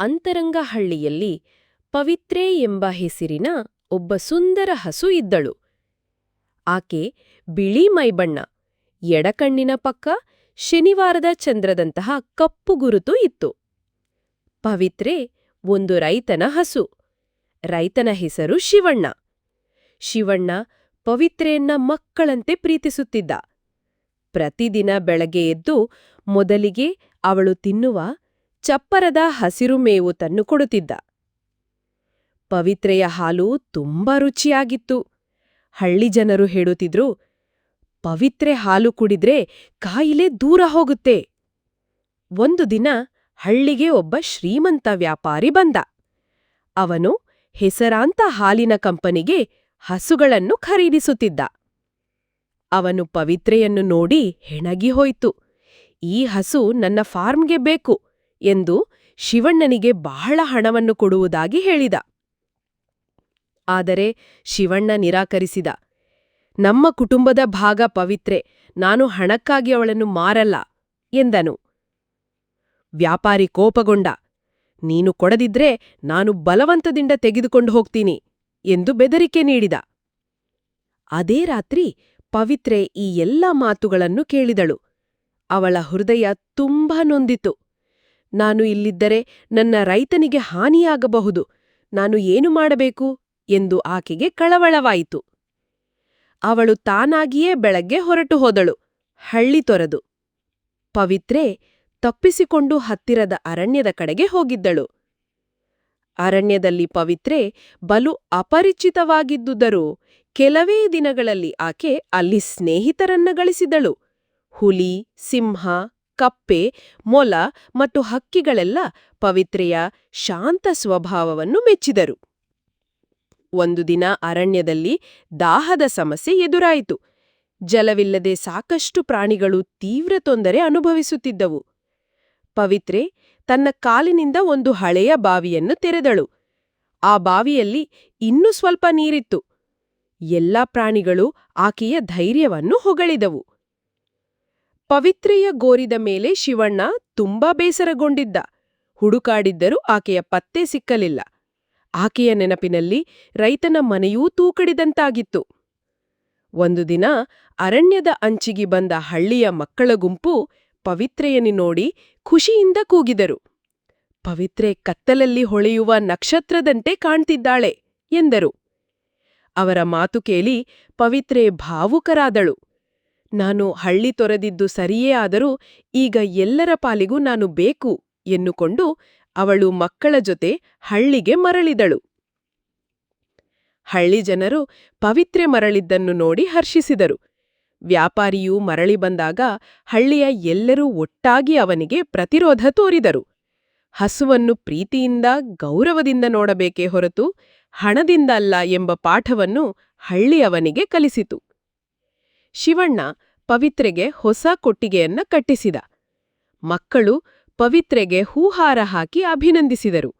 ಅಂತರಂಗಹಳ್ಳಿಯಲ್ಲಿ ಪವಿತ್ರೆ ಎಂಬ ಹೆಸರಿನ ಒಬ್ಬ ಸುಂದರ ಹಸು ಇದ್ದಳು. ಆಕೆ ಬಿಳಿ ಮೈಬಣ್ಣ, ಎಡಕಣ್ಣಿನ ಪಕ್ಕ ಶನಿವಾರದ ಚಂದ್ರದಂತಹ ಕಪ್ಪು ಗುರುತು ಇತ್ತು. ಪವಿತ್ರೆ ಒಂದು ರೈತನ ಹಸು, ರೈತನ ಹೆಸರು ಶಿವಣ್ಣ. ಶಿವಣ್ಣ ಪವಿತ್ರೆಯನ್ನ ಮಕ್ಕಳಂತೆ ಪ್ರೀತಿಸುತ್ತಿದ್ದ. ಪ್ರತಿದಿನ ಬೆಳಗ್ಗೆ ಎದ್ದು ಮೊದಲಿಗೆ ಅವಳು ತಿನ್ನುವ ಚಪ್ಪರದ ಹಸಿರು ಮೇವು ತನ್ನು ಕೊಡುತ್ತಿದ್ದ. ಪವಿತ್ರೆಯ ಹಾಲು ತುಂಬಾ ರುಚಿಯಾಗಿತ್ತು. ಹಳ್ಳಿ ಜನರು ಹೇಳುತ್ತಿದ್ರು, ಪವಿತ್ರೆ ಹಾಲು ಕುಡಿದ್ರೆ ಕಾಯಿಲೆ ದೂರ ಹೋಗುತ್ತೆ. ಒಂದು ದಿನ ಹಳ್ಳಿಗೆ ಒಬ್ಬ ಶ್ರೀಮಂತ ವ್ಯಾಪಾರಿ ಬಂದ. ಅವನು ಹೆಸರಾಂತ ಹಾಲಿನ ಕಂಪನಿಗೆ ಹಸುಗಳನ್ನು ಖರೀದಿಸುತ್ತಿದ್ದ. ಅವನು ಪವಿತ್ರೆಯನ್ನು ನೋಡಿ ಹೆಣಗಿ ಹೋಯ್ತು. ಈ ಹಸು ನನ್ನ ಫಾರ್ಮ್ಗೆ ಬೇಕು. ಎಂದು ಶಿವಣ್ಣನಿಗೆ ಬಹಳ ಹಣವನ್ನು ಕೊಡುವುದಾಗಿ ಹೇಳಿದ. ಆದರೆ ಶಿವಣ್ಣ ನಿರಾಕರಿಸಿದ. ನಮ್ಮ ಕುಟುಂಬದ ಭಾಗ ಪವಿತ್ರೆ, ನಾನು ಹಣಕ್ಕಾಗಿ ಅವಳನ್ನು ಮಾರಲ್ಲ, ಎಂದನು. ವ್ಯಾಪಾರಿ ಕೋಪಗೊಂಡ. ನೀನು ಕೊಡದಿದ್ರೆ ನಾನು ಬಲವಂತದಿಂದ ತೆಗೆದುಕೊಂಡು ಹೋಗ್ತೀನಿ, ಎಂದು ಬೆದರಿಕೆ ನೀಡಿದ. ಅದೇ ರಾತ್ರಿ ಪವಿತ್ರೆ ಈ ಎಲ್ಲ ಮಾತುಗಳನ್ನು ಕೇಳಿದಳು. ಅವಳ ಹೃದಯ ತುಂಬಾ ನೊಂದಿತು. ನಾನು ಇಲ್ಲಿದ್ದರೆ ನನ್ನ ರೈತನಿಗೆ ಹಾನಿಯಾಗಬಹುದು. ನಾನು ಏನು ಮಾಡಬೇಕು? ಎಂದು ಆಕೆಗೆ ಕಳವಳವಾಯಿತು. ಅವಳು ತಾನಾಗಿಯೇ ಬೆಳಗ್ಗೆ ಹೊರಟು ಹೋದಳು. ಹಳ್ಳಿ ತೊರೆದು. ಪವಿತ್ರೆ ತಪ್ಪಿಸಿಕೊಂಡು ಹತ್ತಿರದ ಅರಣ್ಯದ ಕಡೆಗೆ ಹೋಗಿದ್ದಳು. ಅರಣ್ಯದಲ್ಲಿ ಪವಿತ್ರೆ ಬಲು ಅಪರಿಚಿತವಾಗಿದ್ದುದರೂ ಕೆಲವೇ ದಿನಗಳಲ್ಲಿ ಆಕೆ ಅಲ್ಲಿ ಸ್ನೇಹಿತರನ್ನ ಗಳಿಸಿದಳು. ಹುಲಿ, ಸಿಂಹ ಕಪ್ಪೆ, ಮೊಲ ಮತ್ತು ಹಕ್ಕಿಗಳೆಲ್ಲ ಪವಿತ್ರೆಯ, ಶಾಂತ ಸ್ವಭಾವವನ್ನು ಮೆಚ್ಚಿದರು. ಒಂದು ದಿನ ಅರಣ್ಯದಲ್ಲಿ ದಾಹದ ಸಮಸ್ಯೆ ಎದುರಾಯಿತು. ಜಲವಿಲ್ಲದೆ ಸಾಕಷ್ಟು ಪ್ರಾಣಿಗಳು ತೀವ್ರ ತೊಂದರೆ ಅನುಭವಿಸುತ್ತಿದ್ದವು. ಪವಿತ್ರೆ ತನ್ನ ಕಾಲಿನಿಂದ ಒಂದು ಹಳೆಯ ಬಾವಿಯನ್ನು ತೆರೆದಳು. ಆ ಬಾವಿಯಲ್ಲಿ ಇನ್ನೂ ಸ್ವಲ್ಪ ನೀರಿತ್ತು. ಎಲ್ಲ ಪ್ರಾಣಿಗಳು ಆಕೆಯ ಧೈರ್ಯವನ್ನು ಹೊಗಳಿದವು. ಪವಿತ್ರೆಯ ಗೋರಿದ ಮೇಲೆ ಶಿವಣ್ಣ ತುಂಬಾ ಬೇಸರಗೊಂಡಿದ್ದ. ಹುಡುಕಾಡಿದ್ದರೂ ಆಕೆಯ ಪತ್ತೆ ಸಿಕ್ಕಲಿಲ್ಲ. ಆಕೆಯ ನೆನಪಿನಲ್ಲಿ ರೈತನ ಮನೆಯೂ ತೂಕಡಿದಂತಾಗಿತ್ತು. ಒಂದು ದಿನ ಅರಣ್ಯದ ಅಂಚಿಗೆ ಬಂದ ಹಳ್ಳಿಯ ಮಕ್ಕಳ ಗುಂಪು ಪವಿತ್ರೆಯನ್ನು ನೋಡಿ ಖುಷಿಯಿಂದ ಕೂಗಿದರು. ಪವಿತ್ರೆ ಕತ್ತಲಲ್ಲಿ ಹೊಳೆಯುವ ನಕ್ಷತ್ರದಂತೆ ಕಾಣ್ತಿದ್ದಾಳೆ ಎಂದರು. ಅವರ ಮಾತು ಕೇಳಿ ಪವಿತ್ರೆ ಭಾವುಕರಾದಳು. ನಾನು ಹಳ್ಳಿ ತೊರೆದಿದ್ದು ಸರಿಯೇ ಆದರೂ ಈಗ ಎಲ್ಲರ ಪಾಲಿಗೂ ನಾನು ಬೇಕು ಎನ್ನುಕೊಂಡು ಅವಳು ಮಕ್ಕಳ ಜೊತೆ ಹಳ್ಳಿಗೆ ಮರಳಿದಳು. ಹಳ್ಳಿ ಜನರು ಪವಿತ್ರೆ ಮರಳಿದ್ದನ್ನು ನೋಡಿ ಹರ್ಷಿಸಿದರು. ವ್ಯಾಪಾರಿಯು ಮರಳಿ ಬಂದಾಗ ಹಳ್ಳಿಯ ಎಲ್ಲರೂ ಒಟ್ಟಾಗಿ ಅವನಿಗೆ ಪ್ರತಿರೋಧ ತೋರಿದರು. ಹಸುವನ್ನು ಪ್ರೀತಿಯಿಂದ, ಗೌರವದಿಂದ ನೋಡಬೇಕೇ ಹೊರತು ಹಣದಿಂದ ಅಲ್ಲ ಎಂಬ ಪಾಠವನ್ನು ಹಳ್ಳಿ ಅವನಿಗೆ ಕಲಿಸಿತು. ಶಿವಣ್ಣ ಪವಿತ್ರೆಗೆ ಹೊಸ ಕೊಟ್ಟಿಗೆಯನ್ನ ಕಟ್ಟಿಸಿದ. ಮಕ್ಕಳು ಪವಿತ್ರೆಗೆ ಹೂಹಾರ ಹಾಕಿ ಅಭಿನಂದಿಸಿದರು.